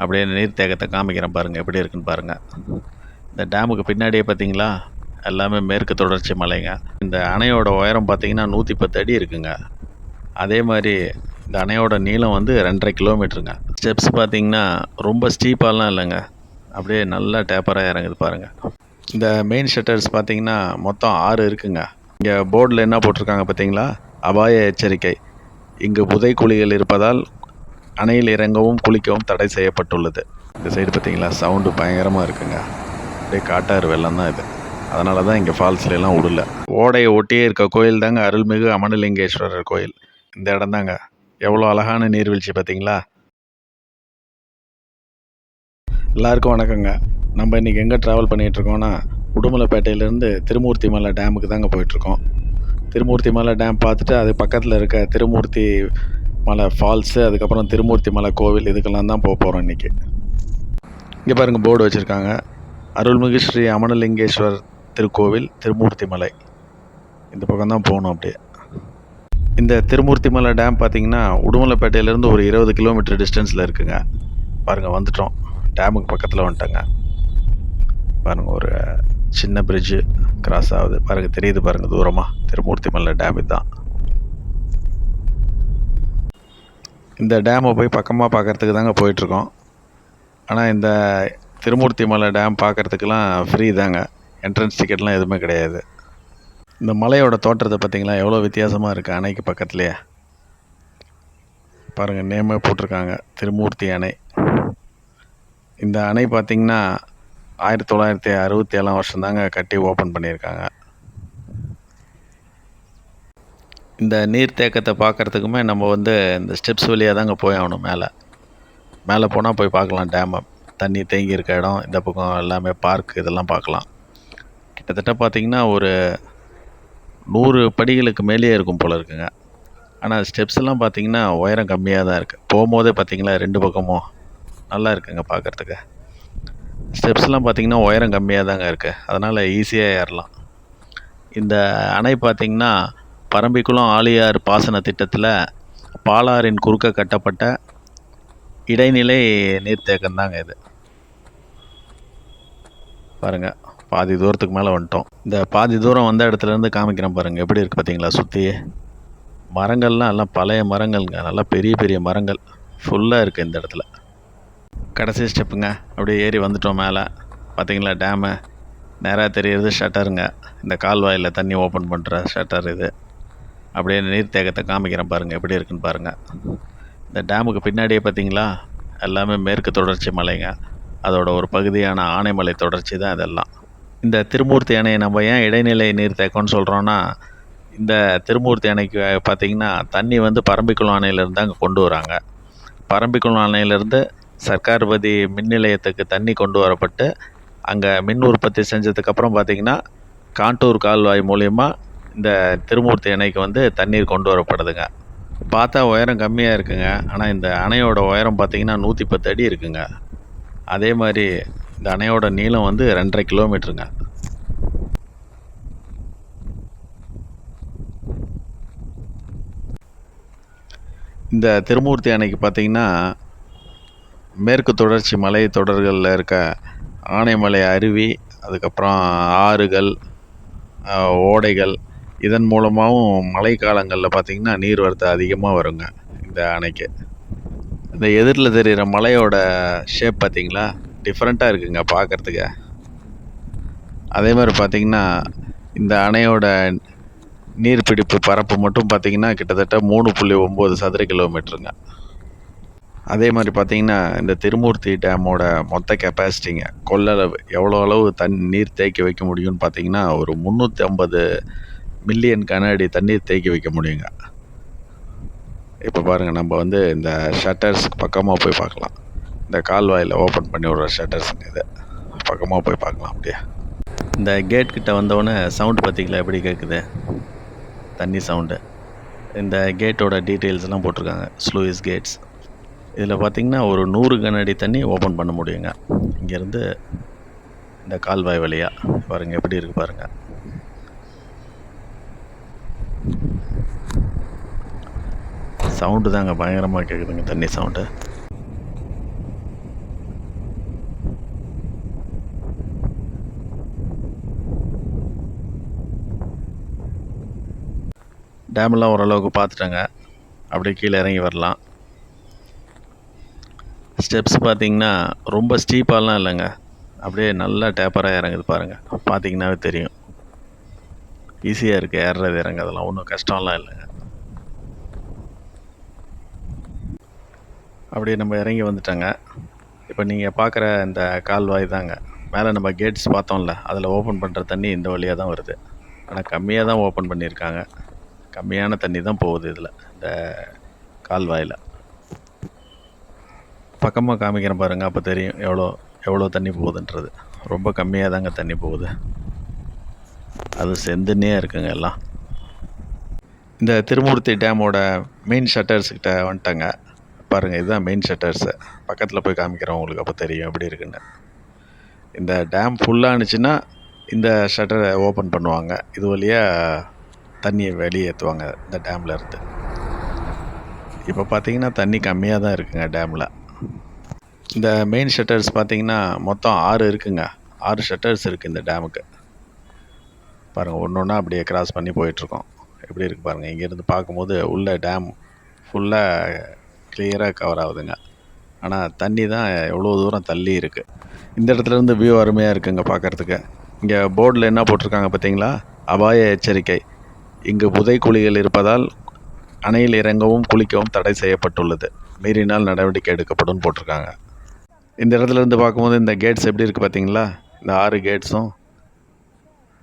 அப்படியே நீர்த்தேக்கத்தை காமிக்கிறேன் பாருங்கள் எப்படி இருக்குன்னு பாருங்கள் இந்த டேமுக்கு பின்னாடியே பார்த்தீங்களா எல்லாமே மேற்கு தொடர்ச்சி மலைங்க. இந்த அணையோட உயரம் பார்த்தீங்கன்னா நூற்றி பத்து அடி இருக்குங்க. அதே மாதிரி இந்த அணையோட நீளம் வந்து ரெண்டரை கிலோமீட்டருங்க. ஸ்டெப்ஸ் பார்த்திங்கன்னா ரொம்ப ஸ்டீப்பாலாம் இல்லைங்க. அப்படியே நல்லா டேப்பராக இறங்குது பாருங்கள் இந்த மெயின் ஷட்டர்ஸ் பார்த்தீங்கன்னா மொத்தம் ஆறு இருக்குங்க. இங்கே போர்டில் என்ன போட்டிருக்காங்க பார்த்தீங்களா அபாய எச்சரிக்கை. இங்கு புதைக்குழிகள் இருப்பதால் அணையில் இறங்கவும் குளிக்கவும் தடை செய்யப்பட்டுள்ளது. இந்த சைடு பார்த்தீங்களா? சவுண்டு பயங்கரமாக இருக்குங்க. அப்படியே காட்டாறு வெள்ளம் தான் இது. அதனால தான் இங்கே ஃபால்ஸ்ல எல்லாம் விடல. ஓடையை ஒட்டியே இருக்க கோயில் தாங்க அருள்மிகு அமனலிங்கேஸ்வரர் கோயில். இந்த இடம் தாங்க. எவ்வளோ அழகான நீர்வீழ்ச்சி பார்த்தீங்களா? எல்லாருக்கும் வணக்கங்க. நம்ம இன்றைக்கி எங்கே ட்ராவல் பண்ணிகிட்ருக்கோன்னா உடுமலைப்பேட்டையிலேருந்து திருமூர்த்தி மலை டேமுக்கு தாங்க போயிட்டுருக்கோம். திருமூர்த்தி மலை டேம் பார்த்துட்டு அது பக்கத்தில் இருக்க திருமூர்த்தி மலை ஃபால்ஸு அதுக்கப்புறம் திருமூர்த்தி மலை கோவில் இதுக்கெல்லாம் தான் போக போகிறோம் இன்றைக்கி இங்கே பாருங்கள் போர்டு வச்சுருக்காங்க. அருள்மிகு ஸ்ரீ அமனலிங்கேஸ்வர் திருக்கோவில் திருமூர்த்தி மலை. இந்த பக்கம் தான் போகணும் அப்படியே. இந்த திருமூர்த்தி மலை டேம் பார்த்தீங்கன்னா உடுமலைப்பேட்டையிலேருந்து ஒரு இருபது கிலோமீட்டர் டிஸ்டன்ஸில் இருக்குங்க. பாருங்கள் வந்துட்டோம். டேமுக்கு பக்கத்தில் வந்துட்டோங்க. பாருங்கள் ஒரு சின்ன பிரிட்ஜு கிராஸ் ஆகுது. பாருங்கள் தெரியுது பாருங்கள் தூரமாக திருமூர்த்தி மலை டேம் இதுதான். இந்த டேமை போய் பக்கமாக பார்க்கறதுக்கு தாங்க போயிட்டுருக்கோம். ஆனால் இந்த திருமூர்த்தி மலை டேம் பார்க்குறதுக்கெலாம் ஃப்ரீ தாங்க. என்ட்ரன்ஸ் டிக்கெட்லாம் எதுவுமே கிடையாது. இந்த மலையோட தோற்றத்தை பார்த்தீங்களா? எவ்வளோ வித்தியாசமாக இருக்குது அணைக்கு பக்கத்துலேயே. பாருங்கள் நேமே போட்டிருக்காங்க. திருமூர்த்தி அணை. இந்த அணை பார்த்திங்கன்னா ஆயிரத்தி தொள்ளாயிரத்தி அறுபத்தி ஏழாம் வருஷம் தாங்க கட்டி ஓப்பன் பண்ணியிருக்காங்க. இந்த நீர்த்தேக்கத்தை பார்க்குறதுக்குமே நம்ம வந்து இந்த ஸ்டெப்ஸ் வழியாக தாங்க போய் ஆகணும் மேலே. மேலே போனால் போய் பார்க்கலாம் டேமை தண்ணி தேங்கி இருக்க இடம் இந்த பக்கம் எல்லாமே பார்க் இதெல்லாம் பார்க்கலாம். கிட்டத்தட்ட பார்த்திங்கன்னா ஒரு நூறு படிகளுக்கு மேலேயே இருக்கும் போல் இருக்குங்க. ஆனால் ஸ்டெப்ஸ் எல்லாம் உயரம் கம்மியாக தான் இருக்குது போகும்போதே பார்த்திங்களா ரெண்டு பக்கமும் நல்லா இருக்குங்க பார்க்குறதுக்கு. ஸ்டெப்ஸ்லாம் பார்த்திங்கன்னா உயரம் கம்மியாக தாங்க இருக்குது அதனால் ஈஸியாக ஏறலாம். இந்த அணை பார்த்திங்கன்னா பரம்பிக்குளம் ஆழியார் பாசன திட்டத்தில் பாலாறின் குறுக்க கட்டப்பட்ட இடைநிலை நீர்த்தேக்கம் தாங்க இது. பாருங்கள் பாதி தூரத்துக்கு மேலே வந்துட்டோம். இந்த பாதி தூரம் வந்த இடத்துலேருந்து காமிக்கிறேன் பாருங்கள் எப்படி இருக்குது பார்த்தீங்களா சுற்றி மரங்கள்லாம் எல்லாம் பழைய மரங்கள்ங்க நல்லா பெரிய பெரிய மரங்கள் ஃபுல்லாக இருக்குது இந்த இடத்துல. கடைசி ஸ்டெப்புங்க அப்படியே ஏறி வந்துட்டோம் மேலே. பார்த்தீங்களா டேமு? நேராக தெரியுறது ஷட்டருங்க இந்த கால்வாயில் தண்ணி ஓப்பன் பண்ணுற ஷட்டர் இது. அப்படியே நீர்த்தேக்கத்தை காமிக்கிறேன் பாருங்கள் எப்படி இருக்குன்னு பாருங்கள் இந்த டேமுக்கு பின்னாடியே பார்த்தீங்களா? எல்லாமே மேற்கு தொடர்ச்சி மலைங்க. அதோட ஒரு பகுதியான ஆனைமலை தொடர்ச்சி தான் இதெல்லாம். இந்த திருமூர்த்தி அணையை நம்ம ஏன் இடைநிலை நீர்த்தேக்கம்னு சொல்கிறோன்னா இந்த திருமூர்த்தி அணைக்கு பார்த்திங்கன்னா தண்ணி வந்து பரம்பிக்குளம் அணையிலேருந்து அங்கே கொண்டு வராங்க. பரம்பிக்குளம் அணையிலேருந்து சர்க்கார்பதி மின் நிலையத்துக்கு தண்ணி கொண்டு வரப்பட்டு அங்கே மின் உற்பத்தி செஞ்சதுக்கப்புறம் பார்த்திங்கன்னா காண்டூர் கால்வாய் மூலிமா இந்த திருமூர்த்தி அணைக்கு வந்து தண்ணீர் கொண்டு வரப்படுதுங்க. பார்த்தா உயரம் கம்மியாக இருக்குங்க. ஆனால் இந்த அணையோட உயரம் பார்த்திங்கன்னா நூற்றி பத்து அடி இருக்குங்க. அதே மாதிரி இந்த அணையோட நீளம் வந்து ரெண்டரை கிலோமீட்டருங்க. இந்த திருமூர்த்தி அணைக்கு பார்த்தீங்கன்னா மேற்கு தொடர்ச்சி மலை தொடர்களில் இருக்க ஆனைமலை அருவி அதுக்கப்புறம் ஆறுகள் ஓடைகள் இதன் மூலமாகவும் மழைக்காலங்களில் பார்த்திங்கன்னா நீர்வரத்து அதிகமாக வருங்க இந்த அணைக்கு. இந்த எதிரில் தெரிகிற மலையோட ஷேப் பார்த்தீங்களா டிஃப்ரெண்ட்டாக இருக்குங்க பார்க்குறதுக்கு அதே மாதிரி பார்த்தீங்கன்னா இந்த அணையோட நீர்பிடிப்பு பரப்பு மட்டும் பார்த்தீங்கன்னா கிட்டத்தட்ட மூணு புள்ளி ஒம்பது சதுர கிலோமீட்டருங்க. அதே மாதிரி பார்த்திங்கன்னா இந்த திருமூர்த்தி டேமோட மொத்த கெப்பாசிட்டிங்க கொள்ளளவு எவ்வளோ அளவு தண்ணி நீர் தேக்கி வைக்க முடியும்னு பார்த்திங்கன்னா ஒரு முந்நூற்றி ஐம்பது மில்லியன் கன அடி தண்ணீர் தேக்கி வைக்க முடியுங்க. இப்போ பாருங்கள் நம்ம வந்து இந்த ஷட்டர்ஸ்க்கு பக்கமாக போய் பார்க்கலாம். இந்த கால்வாயில் ஓப்பன் பண்ணி விடுற ஷட்டர்ஸுங்க இது. பக்கமாக போய் பார்க்கலாம் அப்படியே. இந்த கேட் கிட்ட வந்தோடனே சவுண்டு பார்த்திங்களா எப்படி கேட்குது தண்ணி சவுண்டு இந்த கேட்டோட டீட்டெயில்ஸ்லாம் போட்டிருக்காங்க. ஸ்லூயிஸ் கேட்ஸ் இதில் பார்த்தீங்கன்னா ஒரு நூறு கனடி தண்ணி ஓப்பன் பண்ண முடியுங்க. இங்கேருந்து இந்த கால்வாய் வழியாக பாருங்கள் எப்படி இருக்குது பாருங்கள் சவுண்டு தாங்க பயங்கரமாக கேட்குதுங்க தண்ணி சவுண்டு. டேம்லாம் ஓரளவுக்கு பார்த்துட்டேங்க அப்படியே கீழே இறங்கி வரலாம். ஸ்டெப்ஸ் பார்த்திங்கன்னா ரொம்ப ஸ்டீப்பாலாம் இல்லைங்க. அப்படியே நல்லா டேப்பராக இறங்குது பாருங்கள் பார்த்திங்கனாவே தெரியும். ஈஸியாக இருக்குது ஏறுறது இறங்குறதெல்லாம். ஒன்றும் கஷ்டம்லாம் இல்லைங்க. அப்படியே நம்ம இறங்கி வந்துட்டோங்க. இப்போ நீங்கள் பார்க்குற இந்த கால்வாய் தாங்க. மேலே நம்ம கேட்ஸ் பார்த்தோம்ல அதில் ஓப்பன் பண்ணுற தண்ணி இந்த வழியாக தான் வருது. ஆனால் கம்மியாக தான் ஓப்பன் பண்ணியிருக்காங்க கம்மியான தண்ணி தான் போகுது இதில் இந்த கால்வாயில். பக்கமாக காமிக்கிறேன் பாருங்கள் அப்போ தெரியும் எவ்வளோ எவ்வளோ தண்ணி போகுதுன்றது. ரொம்ப கம்மியாக தாங்க தண்ணி போகுது. அது செந்துன்னே இருக்குங்க எல்லாம். இந்த திருமூர்த்தி டேமோட மெயின் ஷட்டர்ஸ்கிட்ட வந்துட்டேங்க. பாருங்கள் இதுதான் மெயின் ஷட்டர்ஸு பக்கத்தில் போய் காமிக்கிறேன் உங்களுக்கு அப்போ தெரியும் எப்படி இருக்குன்னு. இந்த டேம் ஃபுல்லானுச்சுன்னா இந்த ஷட்டரை ஓப்பன் பண்ணுவாங்க. இது வழியாக தண்ணியை வெளியேற்றுவாங்க இந்த டேமில் இருந்து. இப்போ பார்த்தீங்கன்னா தண்ணி கம்மியாக தான் இருக்குங்க டேமில் இந்த மெயின் ஷட்டர்ஸ் பார்த்தீங்கன்னா மொத்தம் ஆறு இருக்குங்க. ஆறு ஷட்டர்ஸ் இருக்குது இந்த டேமுக்கு பாருங்கள் ஒன்று ஒன்றா அப்படியே கிராஸ் பண்ணி போயிட்டுருக்கோம் எப்படி இருக்குது பாருங்கள் இங்கேருந்து பார்க்கும்போது உள்ள டேம் ஃபுல்லாக கிளியராக கவர் ஆகுதுங்க. ஆனால் தண்ணி தான் எவ்வளோ தூரம் தள்ளி இருக்குது இந்த இடத்துல இருந்து வியூ அருமையாக இருக்குங்க பார்க்குறதுக்கு இங்கே போர்டில் என்ன போட்டிருக்காங்க பார்த்தீங்களா அபாய எச்சரிக்கை. இங்கு புதைக்குழிகள் இருப்பதால் அணையில் இறங்கவும் குளிக்கவும் தடை செய்யப்பட்டுள்ளது. மீறினால் நடவடிக்கை எடுக்கப்படும் போட்டிருக்காங்க. இந்த இடத்துல இருந்து பார்க்கும்போது இந்த கேட்ஸ் எப்படி இருக்குது பார்த்தீங்களா இந்த ஆறு கேட்ஸும்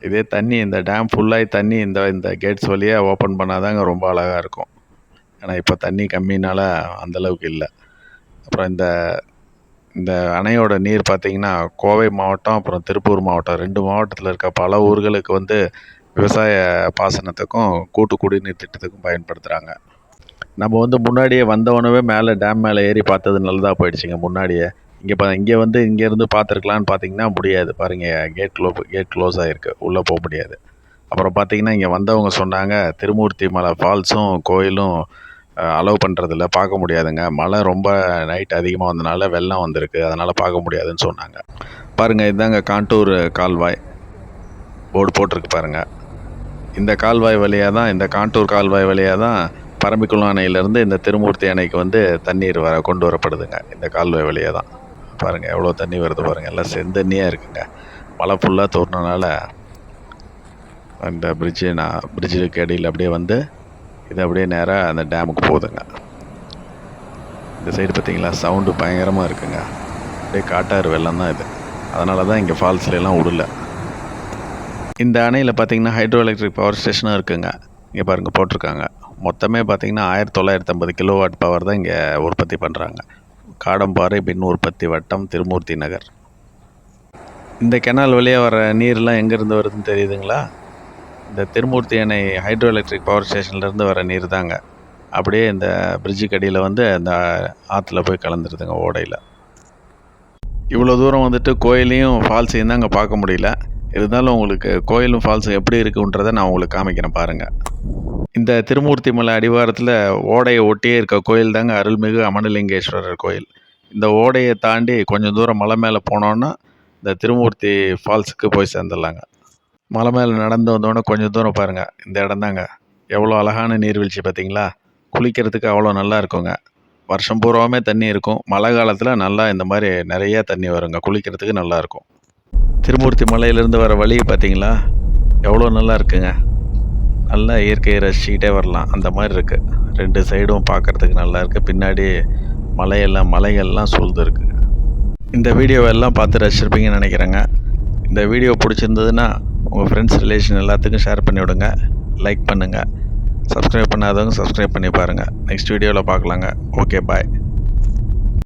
இதே தண்ணி இந்த டேம் ஃபுல்லாகி தண்ணி இந்த இந்த கேட்ஸ் வழியாக ஓப்பன் பண்ணாதாங்க ரொம்ப அழகாக இருக்கும். ஆனால் இப்போ தண்ணி கம்மினால அந்தளவுக்கு இல்லை. அப்புறம் இந்த இந்த அணையோட நீர் பார்த்திங்கன்னா கோவை மாவட்டம் அப்புறம் திருப்பூர் மாவட்டம் ரெண்டு மாவட்டத்தில் இருக்க பல ஊர்களுக்கு வந்து விவசாய பாசனத்துக்கும் கூட்டு குடிநீர் திட்டத்துக்கும் பயன்படுத்துகிறாங்க நம்ம வந்து முன்னாடியே வந்தவனவே மேலே டேம் மேலே ஏறி பார்த்தது நல்லதாக போயிடுச்சுங்க முன்னாடியே. இங்கே பா இங்கே வந்து இங்கேருந்து பார்த்துருக்கலான்னு பார்த்தீங்கன்னா முடியாது. பாருங்கள் கேட் க்ளோ கேட் க்ளோஸ் ஆகிருக்கு உள்ளே போக முடியாது. அப்புறம் பார்த்தீங்கன்னா இங்கே வந்தவங்க சொன்னாங்க திருமூர்த்தி மலை ஃபால்ஸும் கோயிலும் அலோவ் பண்ணுறதில்ல பார்க்க முடியாதுங்க. மழை ரொம்ப நைட் அதிகமாக வந்தனால வெள்ளம் வந்திருக்கு. அதனால் பார்க்க முடியாதுன்னு சொன்னாங்க. பாருங்கள் இதுதாங்க காண்டூர் கால்வாய். போர்டு போட்டிருக்கு பாருங்கள் இந்த கால்வாய் வழியாக தான் இந்த காண்டூர் கால்வாய் வழியாக தான் பரம்பிக்குளம் அணையிலேருந்து இந்த திருமூர்த்தி அணைக்கு வந்து தண்ணீர் வர கொண்டு வரப்படுதுங்க. இந்த கால்வாய் வழியாக தான். பாருங்கள் எவ்வளோ தண்ணி வருது பாருங்கள் எல்லாம் செந்தண்ணியாக இருக்குங்க. மழை ஃபுல்லாக தோறினால அந்த பிரிட்ஜு நான் பிரிட்ஜுக்கு அடியில் அப்படியே வந்து இது அப்படியே நேராக அந்த டேமுக்கு போகுதுங்க. இந்த சைடு பார்த்தீங்களா? சவுண்டு பயங்கரமாக இருக்குங்க. அப்படியே காட்டாறு வெள்ளம் தான் இது. அதனால தான் இங்கே ஃபால்ஸ்லாம் விடல. இந்த அணையில் பார்த்தீங்கன்னா ஹைட்ரோ எலக்ட்ரிக் பவர் ஸ்டேஷனும் இருக்குங்க. இங்கே பாருங்கள் போட்டிருக்காங்க. மொத்தமே பார்த்திங்கன்னா ஆயிரத்தி தொள்ளாயிரத்தி ஐம்பது கிலோ வாட் பவர் தான் இங்கே உற்பத்தி பண்ணுறாங்க காடம்பாறை மின் உற்பத்தி வட்டம் திருமூர்த்தி நகர். இந்த கெனால் வழியாக வர நீர்லாம் எங்கேருந்து வருதுன்னு தெரியுதுங்களா? இந்த திருமூர்த்தி அணை ஹைட்ரோ எலக்ட்ரிக் பவர் ஸ்டேஷன்லேருந்து வர நீர் தாங்க. அப்படியே இந்த பிரிட்ஜுக்கு அடியில் வந்து அந்த ஆற்றுல போய் கலந்துருதுங்க ஓடையில். இவ்வளோ தூரம் வந்துட்டு கோயிலையும் ஃபால்ஸையும் தான் அங்கே பார்க்க முடியல. இருந்தாலும் உங்களுக்கு கோயிலும் ஃபால்ஸும் எப்படி இருக்குன்றதை நான் உங்களுக்கு காமிக்கிறேன் பாருங்கள் இந்த திருமூர்த்தி மலை அடிவாரத்தில் ஓடையை ஒட்டியே இருக்க கோயில் தாங்க அருள்மிகு அமனலிங்கேஸ்வரர் கோயில். இந்த ஓடையை தாண்டி கொஞ்சம் தூரம் மலை மேலே போனோன்னா இந்த திருமூர்த்தி ஃபால்ஸுக்கு போய் சேர்ந்துடலாங்க. மலை மேலே நடந்து வந்தோடனே கொஞ்சம் தூரம் பாருங்கள் இந்த இடம்தாங்க. எவ்வளோ அழகான நீர்வீழ்ச்சி பார்த்தீங்களா குளிக்கிறதுக்கு அவ்வளோ நல்லா இருக்குங்க. வருஷம் பூராவுமே தண்ணி இருக்கும். மழை காலத்தில் நல்லா இந்த மாதிரி நிறைய தண்ணி வருங்க. குளிக்கிறதுக்கு நல்லா இருக்கும். திருமூர்த்தி மலையிலேருந்து வர வழி பார்த்தீங்களா எவ்வளோ நல்லா இருக்குங்க. நல்லா இயற்கையை ரசிச்சுக்கிட்டே வரலாம். அந்த மாதிரி இருக்குது ரெண்டு சைடும் பார்க்குறதுக்கு நல்லா இருக்குது பின்னாடி மலையெல்லாம் மலைகள்லாம் சூழ்ந்து இருக்குது இந்த வீடியோவெல்லாம் பார்த்து ரசிச்சிருப்பீங்கன்னு நினைக்கிறேங்க. இந்த வீடியோ பிடிச்சிருந்ததுன்னா உங்கள் ஃப்ரெண்ட்ஸ் ரிலேஷன் எல்லாத்துக்கும் ஷேர் பண்ணி விடுங்க. லைக் பண்ணுங்கள் சப்ஸ்கிரைப் பண்ணாதவங்க சப்ஸ்கிரைப் பண்ணி பாருங்கள் நெக்ஸ்ட் வீடியோவில் பார்க்கலாங்க. Okay bye